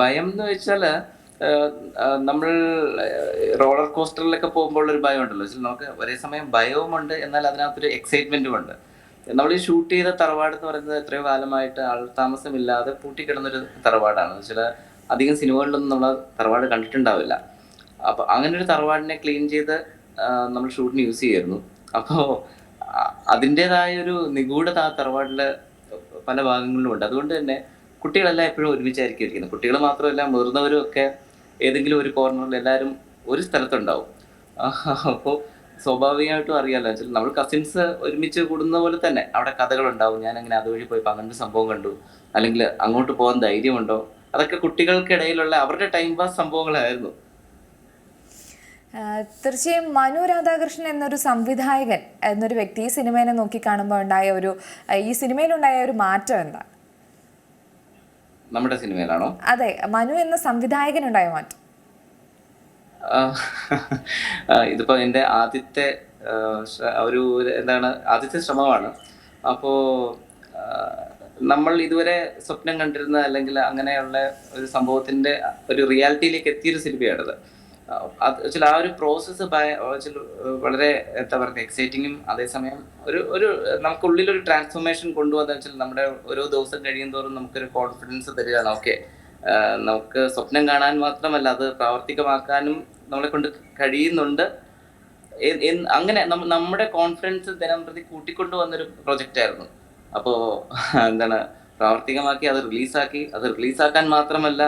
ഭയം എന്ന് വെച്ചാൽ നമ്മൾ റോളർ കോസ്റ്ററിലൊക്കെ പോകുമ്പോൾ ഒരു ഭയം ഉണ്ടല്ലോ. നമുക്ക് ഒരേ സമയം ഭയവുമുണ്ട് എന്നാൽ അതിനകത്തൊരു എക്സൈറ്റ്മെന്റും ഉണ്ട്. നമ്മൾ ഈ ഷൂട്ട് ചെയ്ത തറവാട് എന്ന് പറയുന്നത് എത്രയോ കാലമായിട്ട് ആൾ താമസമില്ലാതെ പൂട്ടിക്കിടന്നൊരു തറവാടാണ്. ചില അധികം സിനിമകളിലൊന്നും നമ്മൾ തറവാട് കണ്ടിട്ടുണ്ടാവില്ല. അപ്പൊ അങ്ങനെ ഒരു തറവാടിനെ ക്ലീൻ ചെയ്ത് നമ്മൾ ഷൂട്ടിന് യൂസ് ചെയ്യായിരുന്നു. അപ്പോൾ അതിന്റെതായ ഒരു നിഗൂഢത ആ തറവാടിൽ പല ഭാഗങ്ങളിലും ഉണ്ട്. അതുകൊണ്ട് തന്നെ കുട്ടികളെല്ലാം എപ്പോഴും ഒരുമിച്ചായിരിക്കും ഇരിക്കുന്നത് കുട്ടികൾ മാത്രമല്ല മുതിർന്നവരും ഒക്കെ ഏതെങ്കിലും ഒരു കോർണറിൽ എല്ലാവരും ഒരു സ്ഥലത്തുണ്ടാവും. അപ്പോൾ സ്വാഭാവികമായിട്ടും അറിയാമല്ലോ വെച്ചാൽ നമ്മൾ കസിൻസ് ഒരുമിച്ച് കൂടുന്ന പോലെ തന്നെ അവിടെ കഥകളുണ്ടാവും. ഞാൻ അങ്ങനെ അതുവഴി പോയി പന്ത്രണ്ട് സംഭവം കണ്ടു. അല്ലെങ്കിൽ അങ്ങോട്ട് പോകാൻ ധൈര്യമുണ്ടോ? അതൊക്കെ കുട്ടികൾക്കിടയിലുള്ള അവരുടെ ടൈം പാസ് സംഭവങ്ങളായിരുന്നു. തീർച്ചയായും മനു രാധാകൃഷ്ണൻ എന്നൊരു സംവിധായകൻ എന്നൊരു വ്യക്തി ഈ സിനിമയെ നോക്കി കാണുമ്പോൾ ഉണ്ടായ ഒരു ഈ സിനിമയിലുണ്ടായ ഒരു മാറ്റം എന്താ? നമ്മുടെ സിനിമയിലാണോ? അതെ മനു എന്ന സംവിധായകനുണ്ടായ മാറ്റം. ആഹ് ആഹ് ഇതിപ്പോ എന്റെ ആദ്യത്തെ ഒരു ഒരു എന്താണ് ആദ്യത്തെ ശ്രമമാണ്. അപ്പോ നമ്മൾ ഇതുവരെ സ്വപ്നം കണ്ടിരുന്ന അല്ലെങ്കിൽ അങ്ങനെയുള്ള ഒരു സംഭവത്തിന്റെ ഒരു റിയാലിറ്റിയിലേക്ക് എത്തിയൊരു സിനിമയാണിത്. അത് ആ ഒരു പ്രോസസ്സ് വളരെ എന്താ പറയുക എക്സൈറ്റിങ്ങും അതേസമയം ഒരു ഒരു നമുക്കുള്ളിൽ ഒരു ട്രാൻസ്ഫോർമേഷൻ കൊണ്ടുവന്ന വെച്ചാൽ നമ്മുടെ ഓരോ ദിവസം കഴിയും തോറും നമുക്കൊരു കോൺഫിഡൻസ് തരികയാണ് ഓക്കെ നമുക്ക് സ്വപ്നം കാണാൻ മാത്രമല്ല അത് പ്രാവർത്തികമാക്കാനും നമ്മളെ കൊണ്ട് കഴിയുന്നുണ്ട്. അങ്ങനെ നമ്മുടെ കോൺഫിഡൻസ് ദിനം പ്രതി കൂട്ടിക്കൊണ്ടു വന്നൊരു പ്രൊജക്റ്റ് ആയിരുന്നു. അപ്പോ എന്താണ് പ്രാവർത്തികമാക്കി അത് റിലീസാക്കി അത് റിലീസാക്കാൻ മാത്രമല്ല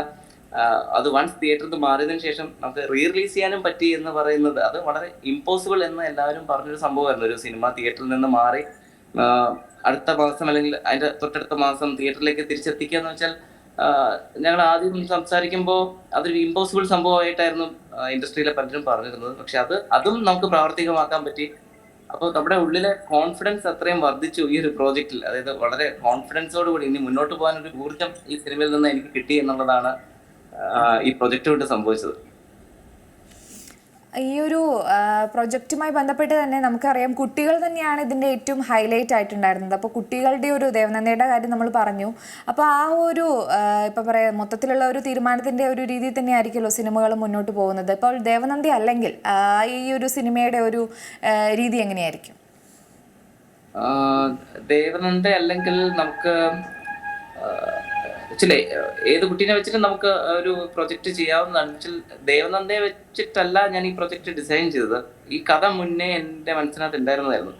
അത് വൺസ് തിയേറ്ററിൽ നിന്ന് മാറിയതിനു ശേഷം നമുക്ക് റീ റിലീസ് ചെയ്യാനും പറ്റി എന്ന് പറയുന്നത് അത് വളരെ ഇമ്പോസിബിൾ എന്ന് എല്ലാവരും പറഞ്ഞൊരു സംഭവമായിരുന്നു. ഒരു സിനിമ തിയേറ്ററിൽ നിന്ന് മാറി അടുത്ത മാസം അല്ലെങ്കിൽ അതിന്റെ തൊട്ടടുത്ത മാസം തിയേറ്ററിലേക്ക് തിരിച്ചെത്തിക്കുക എന്ന് വെച്ചാൽ ഞങ്ങൾ ആദ്യം സംസാരിക്കുമ്പോൾ അതൊരു ഇമ്പോസിബിൾ സംഭവമായിട്ടായിരുന്നു ഇൻഡസ്ട്രിയിലെ പലരും പറഞ്ഞിരുന്നത്. പക്ഷെ അത് അതും നമുക്ക് പ്രാവർത്തികമാക്കാൻ പറ്റി. അപ്പോൾ നമ്മുടെ ഉള്ളിലെ കോൺഫിഡൻസ് അത്രയും വർദ്ധിച്ചു ഈ ഒരു പ്രോജക്റ്റിൽ അതായത് വളരെ കോൺഫിഡൻസോട് കൂടി ഇനി മുന്നോട്ട് പോകാൻ ഒരു ഊർജം ഈ സിനിമയിൽ നിന്ന് എനിക്ക് കിട്ടി എന്നുള്ളതാണ് ഈ പ്രൊജക്റ്റ് കൊണ്ട് സംഭവിച്ചത്? ഈ ഒരു പ്രൊജക്റ്റുമായി ബന്ധപ്പെട്ട് തന്നെ നമുക്കറിയാം കുട്ടികൾ തന്നെയാണ് ഇതിന്റെ ഏറ്റവും ഹൈലൈറ്റ് ആയിട്ടുണ്ടായിരുന്നത്. അപ്പോൾ കുട്ടികളുടെ ഒരു ദേവനന്ദയുടെ കാര്യം നമ്മൾ പറഞ്ഞു. അപ്പോൾ ആ ഒരു ഇപ്പോൾ പറയാം മൊത്തത്തിലുള്ള ഒരു തീരുമാനത്തിന്റെ ഒരു രീതിയിൽ തന്നെ ആയിരിക്കുമല്ലോ സിനിമകൾ മുന്നോട്ട് പോകുന്നത്. ഇപ്പോൾ ദേവനന്ദി അല്ലെങ്കിൽ ഈ ഒരു സിനിമയുടെ ഒരു രീതി എങ്ങനെയായിരിക്കും? ദേവനന്ദ അല്ലെങ്കിൽ നമുക്ക് ചില ഏത് കുട്ടീനെ വെച്ചിട്ട് നമുക്ക് ഒരു പ്രൊജക്ട് ചെയ്യാവുന്നതാണ്. ദേവനന്ദയെ വെച്ചിട്ടല്ല ഞാൻ ഈ പ്രൊജക്ട് ഡിസൈൻ ചെയ്തത്. ഈ കഥ മുന്നേ എന്റെ മനസ്സിനകത്ത് ഉണ്ടായിരുന്നതായിരുന്നു.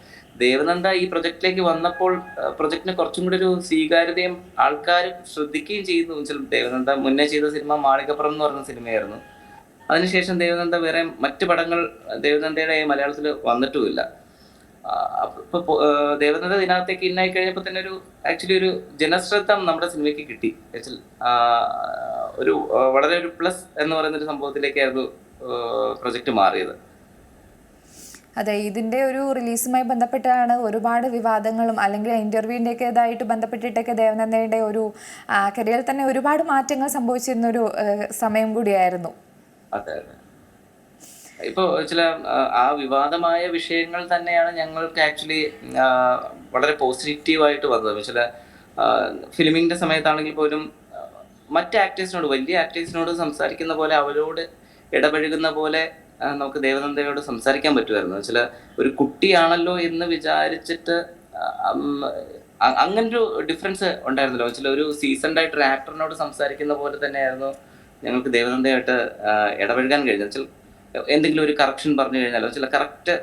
ദേവനന്ദ ഈ പ്രൊജക്റ്റിലേക്ക് വന്നപ്പോൾ പ്രൊജക്റ്റിന് കുറച്ചും കൂടി ഒരു സ്വീകാര്യതയും ആൾക്കാരും ശ്രദ്ധിക്കുകയും ചെയ്യുന്നു. വെച്ചാൽ ദേവനന്ദ മുന്നേ ചെയ്ത സിനിമ മാളികപ്പുറം എന്ന് പറഞ്ഞ സിനിമയായിരുന്നു. അതിനുശേഷം ദേവനന്ദ വേറെ മറ്റു പടങ്ങൾ ദേവനന്ദയുടെ മലയാളത്തിൽ വന്നിട്ടുമില്ല. ഇപ്പൊ ദേവനന്ദ ഇതിനകത്തേക്ക് ഇന്നായി കഴിഞ്ഞപ്പോൾ തന്നെ ഒരു ആക്ച്വലി ഒരു ജനശ്രദ്ധ നമ്മുടെ സിനിമയ്ക്ക് കിട്ടി. ഒരു വളരെ ഒരു പ്ലസ് എന്ന് പറയുന്ന ഒരു സംഭവത്തിലേക്കായിരുന്നു പ്രൊജക്ട് മാറിയത്. അതെ ഇതിന്റെ ഒരു റിലീസുമായി ബന്ധപ്പെട്ടാണ് ഒരുപാട് വിവാദങ്ങളും അല്ലെങ്കിൽ ഇതായിട്ട് ബന്ധപ്പെട്ടിട്ടൊക്കെ ദേവനന്ദയുടെ ഒരു കരിയറിൽ തന്നെ ഒരുപാട് മാറ്റങ്ങൾ സംഭവിച്ചിരുന്ന ഒരു സമയം കൂടിയായിരുന്നു. അതെ അതെ. ഇപ്പൊ ചില ആ, വിവാദമായ വിഷയങ്ങൾ തന്നെയാണ് ഞങ്ങൾക്ക് ആക്ച്വലി വളരെ പോസിറ്റീവായിട്ട് വന്നത്. ചില ഫിലിമിങ്ങിന്റെ സമയത്താണെങ്കിൽ പോലും മറ്റ് ആക്ടേഴ്സിനോട് വലിയ ആക്ടേഴ്സിനോട് സംസാരിക്കുന്ന പോലെ അവരോട് ഇടപഴകുന്ന പോലെ നമുക്ക് ദേവനന്ദയോട് സംസാരിക്കാൻ പറ്റുമായിരുന്നു. ചില ഒരു കുട്ടിയാണല്ലോ എന്ന് വിചാരിച്ചിട്ട് ഒരു ഡിഫറൻസ് ഉണ്ടായിരുന്നല്ലോ. ചില ഒരു സീസൺഡ് ആയിട്ട് ഒരു ആക്ടറിനോട് സംസാരിക്കുന്ന പോലെ തന്നെയായിരുന്നു ഞങ്ങൾക്ക് ദേവനന്ദയായിട്ട് ഇടപഴകാൻ കഴിഞ്ഞത്. വെച്ചാൽ എന്തെങ്കിലും ഒരു കറക്ഷൻ പറഞ്ഞു കഴിഞ്ഞാൽ ചില കറക്റ്റ്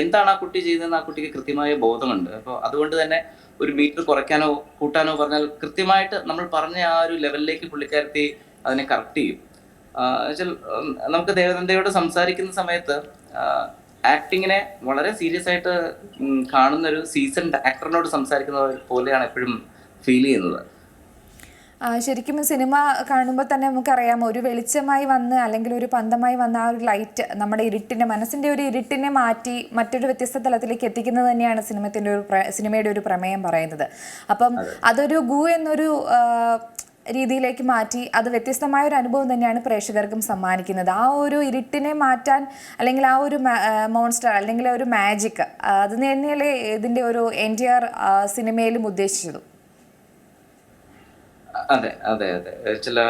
എന്താണ് ആ കുട്ടി ചെയ്തതെന്ന് ആ കുട്ടിക്ക് കൃത്യമായ ബോധമുണ്ട്. അപ്പോൾ അതുകൊണ്ട് തന്നെ ഒരു മീറ്റർ കുറയ്ക്കാനോ കൂട്ടാനോ പറഞ്ഞാൽ കൃത്യമായിട്ട് നമ്മൾ പറഞ്ഞ ആ ഒരു ലെവലിലേക്ക് പുള്ളിക്കാരത്തി അതിനെ കറക്റ്റ് ചെയ്യും. നമുക്ക് ദേവനന്ദയോട് സംസാരിക്കുന്ന സമയത്ത് ആക്ടിങ്ങിനെ വളരെ സീരിയസ് ആയിട്ട് കാണുന്ന ഒരു സീസൺ ആക്ടറിനോട് സംസാരിക്കുന്ന പോലെയാണ് എപ്പോഴും ഫീൽ ചെയ്യുന്നത്. ശരിക്കും സിനിമ കാണുമ്പോൾ തന്നെ നമുക്കറിയാം ഒരു വെളിച്ചമായി വന്ന് അല്ലെങ്കിൽ ഒരു പന്തമായി വന്ന ആ ഒരു ലൈറ്റ് നമ്മുടെ ഇരുട്ടിനെ മനസ്സിന്റെ ഒരു ഇരുട്ടിനെ മാറ്റി മറ്റൊരു വ്യത്യസ്ത തലത്തിലേക്ക് എത്തിക്കുന്നത് തന്നെയാണ് സിനിമത്തിന്റെ ഒരു സിനിമയുടെ ഒരു പ്രമേയം പറയുന്നത്. അപ്പം അതൊരു ഗു എന്നൊരു രീതിയിലേക്ക് മാറ്റി അത് വ്യത്യസ്തമായ ഒരു അനുഭവം തന്നെയാണ് പ്രേക്ഷകർക്കും സമ്മാനിക്കുന്നത്. ആ ഒരു ഇരുട്ടിനെ മാറ്റാൻ അല്ലെങ്കിൽ ആ ഒരു മോൺസ്റ്റർ അല്ലെങ്കിൽ ഒരു മാജിക് അത് തന്നെയല്ലേ ഇതിന്റെ ഒരു എൻ ടി ആർ സിനിമയിലും ഉദ്ദേശിച്ചതും? അതെ അതെ അതെ. ചില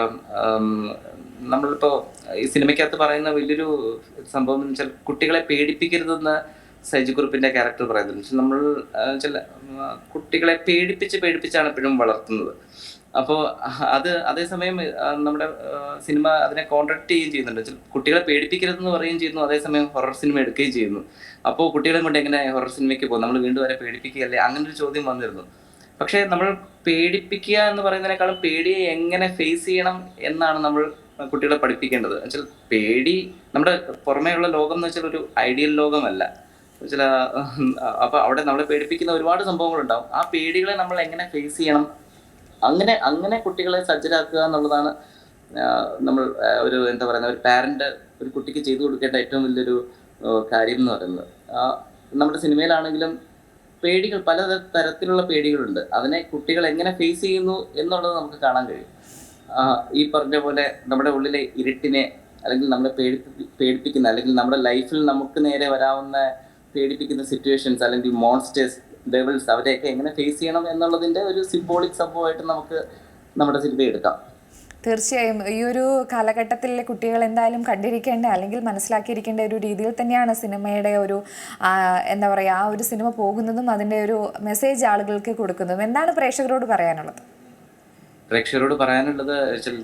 നമ്മളിപ്പോ ഈ സിനിമയ്ക്കകത്ത് പറയുന്ന വലിയൊരു സംഭവം എന്ന് വെച്ചാൽ കുട്ടികളെ പേടിപ്പിക്കരുതെന്ന് സൈജു ഗ്രൂപ്പിന്റെ ക്യാരക്ടർ പറയുന്നത്. നമ്മൾ ചില കുട്ടികളെ പേടിപ്പിച്ച് പേടിപ്പിച്ചാണ് എപ്പോഴും വളർത്തുന്നത്. അപ്പോൾ അത് അതേസമയം നമ്മുടെ സിനിമ അതിനെ കോൺട്രാക്ട് ചെയ്യുകയും ചെയ്യുന്നുണ്ട്. കുട്ടികളെ പേടിപ്പിക്കരുതെന്ന് പറയുകയും ചെയ്യുന്നു അതേസമയം ഹൊറർ സിനിമ എടുക്കുകയും ചെയ്യുന്നു. അപ്പോൾ കുട്ടികളെ കൊണ്ട് എങ്ങനെ ഹൊറർ സിനിമയ്ക്ക് പോകും? നമ്മൾ വീണ്ടും വരെ പേടിപ്പിക്കുകയല്ലേ? അങ്ങനെ ഒരു ചോദ്യം വന്നിരുന്നു. പക്ഷേ നമ്മൾ പേടിപ്പിക്കുക എന്ന് പറയുന്നതിനേക്കാളും പേടിയെ എങ്ങനെ ഫേസ് ചെയ്യണം എന്നാണ് നമ്മൾ കുട്ടികളെ പഠിപ്പിക്കേണ്ടത്. എന്നുവെച്ചാൽ പേടി നമ്മുടെ പുറമേയുള്ള ലോകം എന്ന് വെച്ചാൽ ഒരു ഐഡിയൽ ലോകമല്ല. ചില അപ്പൊ അവിടെ നമ്മളെ പേടിപ്പിക്കുന്ന ഒരുപാട് സംഭവങ്ങൾ ഉണ്ടാവും. ആ പേടികളെ നമ്മൾ എങ്ങനെ ഫേസ് ചെയ്യണം? അങ്ങനെ അങ്ങനെ കുട്ടികളെ സജ്ജരാക്കുക എന്നുള്ളതാണ് നമ്മൾ ഒരു എന്താ പറയുന്ന ഒരു പാരന്റ് ഒരു കുട്ടിക്ക് ചെയ്തു കൊടുക്കേണ്ട ഏറ്റവും വലിയൊരു കാര്യം എന്ന് പറയുന്നത്. നമ്മുടെ സിനിമയിലാണെങ്കിലും പേടികൾ പല തരത്തിലുള്ള പേടികളുണ്ട്. അതിനെ കുട്ടികൾ എങ്ങനെ ഫേസ് ചെയ്യുന്നു എന്നുള്ളത് നമുക്ക് കാണാൻ കഴിയും. ഈ പറഞ്ഞ പോലെ നമ്മുടെ ഉള്ളിലെ ഇരുട്ടിനെ അല്ലെങ്കിൽ നമ്മളെ പേടിപ്പി പേടിപ്പിക്കുന്ന അല്ലെങ്കിൽ നമ്മുടെ ലൈഫിൽ നമുക്ക് നേരെ വരാവുന്ന പേടിപ്പിക്കുന്ന സിറ്റുവേഷൻസ് അല്ലെങ്കിൽ മോൺസ്റ്റേഴ്സ് ഡെവിൾസ് അവരെയൊക്കെ എങ്ങനെ ഫേസ് ചെയ്യണം എന്നുള്ളതിന്റെ ഒരു സിംബോളിക് സംഭവമായിട്ട് നമുക്ക് നമ്മുടെ സിനിമ എടുക്കാം. തീർച്ചയായും. ഈ ഒരു കാലഘട്ടത്തിലെ കുട്ടികൾ എന്തായാലും കണ്ടിരിക്കേണ്ട അല്ലെങ്കിൽ മനസ്സിലാക്കിയിരിക്കേണ്ട ഒരു രീതിയിൽ തന്നെയാണ് സിനിമയുടെ ഒരു എന്താ പറയുക ആ ഒരു സിനിമ പോകുന്നതും അതിന്റെ ഒരു മെസ്സേജ് ആളുകൾക്ക് കൊടുക്കുന്നതും. എന്താണ് പ്രേക്ഷകരോട് പറയാനുള്ളത്? പ്രേക്ഷകരോട് പറയാനുള്ളത്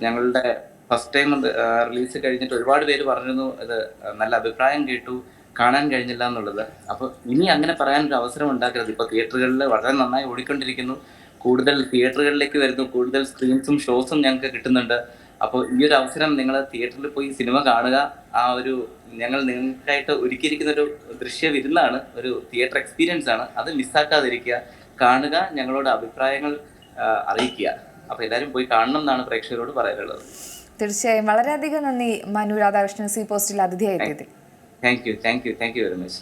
ഞങ്ങളുടെ ഫസ്റ്റ് ടൈം റിലീസ് കഴിഞ്ഞിട്ട് ഒരുപാട് പേര് പറഞ്ഞിരുന്നു ഇത് നല്ല അഭിപ്രായം കേട്ടു കാണാൻ കഴിഞ്ഞില്ല എന്നുള്ളത്. അപ്പോൾ ഇനി അങ്ങനെ പറയാനൊരു അവസരം ഉണ്ടാക്കരുത്. ഇപ്പോൾ തിയേറ്ററുകളിൽ വളരെ നന്നായി ഓടിക്കൊണ്ടിരിക്കുന്നു. കൂടുതൽ തിയേറ്ററുകളിലേക്ക് വരുന്നു കൂടുതൽ സ്ക്രീൻസും ഷോസും ഞങ്ങൾക്ക് കിട്ടുന്നുണ്ട്. അപ്പോൾ ഈ ഒരു അവസരം നിങ്ങൾ തിയേറ്ററിൽ പോയി സിനിമ കാണുക ആ ഒരു ഞങ്ങൾ നിങ്ങൾക്കായിട്ട് ഒരുക്കിയിരിക്കുന്ന ഒരു ദൃശ്യ വിരുന്നാണ് ഒരു തിയേറ്റർ എക്സ്പീരിയൻസ് ആണ്. അത് മിസ്സാക്കാതിരിക്കുക കാണുക ഞങ്ങളോട് അഭിപ്രായങ്ങൾ അറിയിക്കുക. അപ്പോൾ എല്ലാവരും പോയി കാണണം എന്നാണ് പ്രേക്ഷകരോട് പറയാനുള്ളത്. തീർച്ചയായും. വളരെയധികം നന്ദി മനു രാധാകൃഷ്ണൻ സി പോസ്റ്റിൽ അതിഥിയായി thank you thank you thank you very much